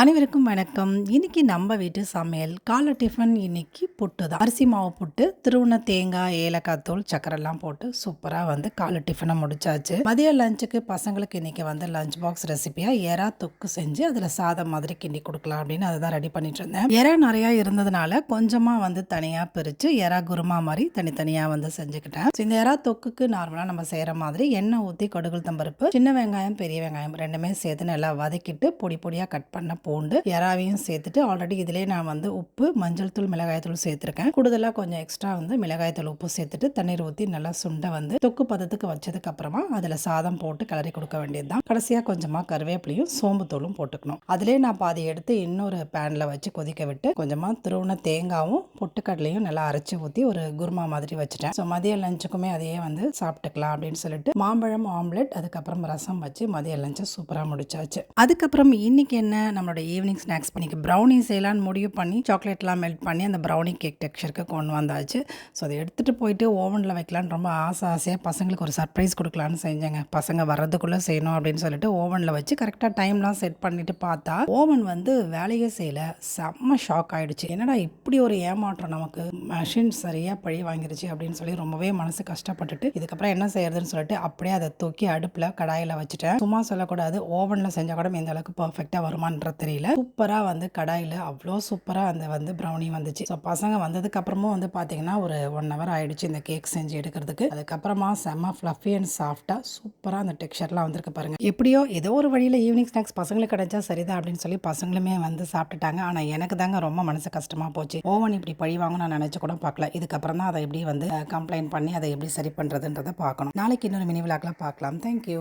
அனைவருக்கும் வணக்கம். இன்னைக்கு நம்ம வீட்டு சமையல் காலை டிஃபன் இன்னைக்கு புட்டு தான் அரிசி மாவு புட்டு திருவுண தேங்காய் ஏலக்காய் தூள் சக்கரெல்லாம் போட்டு சூப்பராக வந்து காலை டிஃபனை முடிச்சாச்சு. மதிய லஞ்சுக்கு பசங்களுக்கு இன்னைக்கு வந்து லஞ்ச் பாக்ஸ் ரெசிபியாக எறா தொக்கு செஞ்சு அதில் சாதம் மாதிரி கிண்டி கொடுக்கலாம் அப்படின்னு அதை தான் ரெடி பண்ணிட்டு இருந்தேன். எறா நிறையா இருந்ததுனால கொஞ்சமாக வந்து தனியாக பிரித்து எறா குருமா மாதிரி தனித்தனியாக வந்து செஞ்சுக்கிட்டேன். இந்த எறா தொக்குக்கு நார்மலாக நம்ம செய்கிற மாதிரி எண்ணெய் ஊற்றி கடுகுள் தம்பருப்பு சின்ன வெங்காயம் பெரிய வெங்காயம் ரெண்டுமே சேர்த்து நல்லா வதக்கிட்டு பொடி பொடியாக கட் பண்ண பூண்டு எறாவையும் சேர்த்துட்டு ஆல்ரெடி இதிலே நான் வந்து உப்பு மஞ்சள் தூள் மிளகாய் தூள் சேர்த்துருக்கேன். கூடுதலாக கொஞ்சம் எக்ஸ்ட்ரா வந்து மிளகாய் தூள் உப்பு சேர்த்துட்டு தண்ணீர் ஊற்றி நல்லா சுண்டை வந்து தொக்கு பதத்துக்கு வச்சதுக்கு அப்புறமா அதில் சாதம் போட்டு கிளறி கொடுக்க வேண்டியது தான் கடைசியாக கொஞ்சமாக கருவேப்பிலையும் சோம்பு தூளும் போட்டுக்கணும். அதிலே நான் பாதி எடுத்து இன்னொரு பேனில் வச்சு கொதிக்க விட்டு கொஞ்சமாக துருவன தேங்காவும் பொட்டுக்கடலையும் நல்லா அரைச்சி ஊற்றி ஒரு குருமா மாதிரி வச்சுட்டேன். ஸோ மதிய லஞ்சுக்குமே அதையே வந்து சாப்பிட்டுக்கலாம் அப்படின்னு சொல்லிட்டு மாம்பழம் ஆம்லெட் அதுக்கப்புறம் ரசம் வச்சு மதிய லஞ்சை சூப்பராக முடிச்சாச்சு. அதுக்கப்புறம் இன்னைக்கு என்ன? நம்ம என்னோட ஈவினிங் ஸ்நாக்ஸ் பண்ணிக்கு. ப்ரௌனி செய்யலான்னு முடிவு பண்ணி சாக்லேட்லாம் மெல்ட் பண்ணி அந்த ப்ரௌனி கேக் டெக்ஸ்டருக்கு கொண்டு வந்தாச்சு. ஸோ அதை எடுத்துகிட்டு போயிட்டு ஓவனில் வைக்கலான்னு ரொம்ப ஆசை ஆசையாக பசங்களுக்கு ஒரு சர்ப்ரைஸ் கொடுக்கலான்னு செஞ்சேங்க. பசங்க வர்றதுக்குள்ளே செய்யணும் அப்படின்னு சொல்லிட்டு ஓவனில் வச்சு கரெக்டாக டைம்லாம் செட் பண்ணிட்டு பார்த்தா ஓவன் வந்து வேலையே செய்யல. செம்ம ஷாக் ஆகிடுச்சு என்னடா இப்படி ஒரு ஏமாற்றம் நமக்கு? மிஷின் சரியாக பழி வாங்கிருச்சு அப்படின்னு சொல்லி ரொம்பவே மனசு கஷ்டப்பட்டுட்டு இதுக்கப்புறம் என்ன செய்யறதுன்னு சொல்லிட்டு அப்படியே அதை தூக்கி அடுப்பில் கடாயில் வச்சுட்டேன். சும்மா சொல்லக்கூடாது. ஓவனில் செஞ்சால் கூட இந்த அளவுக்கு பர்ஃபெக்டாக வருமானது தெரியல. சூப்பராக வந்து கடாயில் அவ்வளோ சூப்பராக அந்த வந்து ப்ரௌனி வந்துச்சு. ஸோ பசங்க வந்ததுக்கப்புறமும் வந்து பார்த்தீங்கன்னா ஒரு ஒன் ஹவர் ஆயிடுச்சு இந்த கேக் செஞ்சு எடுக்கிறதுக்கு. அதுக்கப்புறமா செம்ம ஃப்ளஃபி அண்ட் சாஃப்டாக சூப்பராக அந்த டெக்ஸ்டர்லாம் வந்திருக்கு பாருங்கள் எப்படியோ ஏதோ ஒரு வழியில் ஈவினிங் ஸ்நாக்ஸ் பசங்களுக்கு கிடைச்சா சரிதான் அப்படின்னு சொல்லி பசங்களுமே வந்து சாப்பிட்டுட்டாங்க. ஆனால் எனக்கு தாங்க ரொம்ப மனசு கஷ்டமாக போச்சு. ஓவன் இப்படி பழி வாங்க நான் நினச்சி கூட பார்க்கல இதுக்கப்புறம் தான் அதை எப்படி வந்து கம்ப்ளைண்ட் பண்ணி அதை எப்படி சரி பண்ணுறதுன்றதை பார்க்கணும். நாளைக்கு இன்னொரு மினி விளாக்லாம் பார்க்கலாம். தேங்க்யூ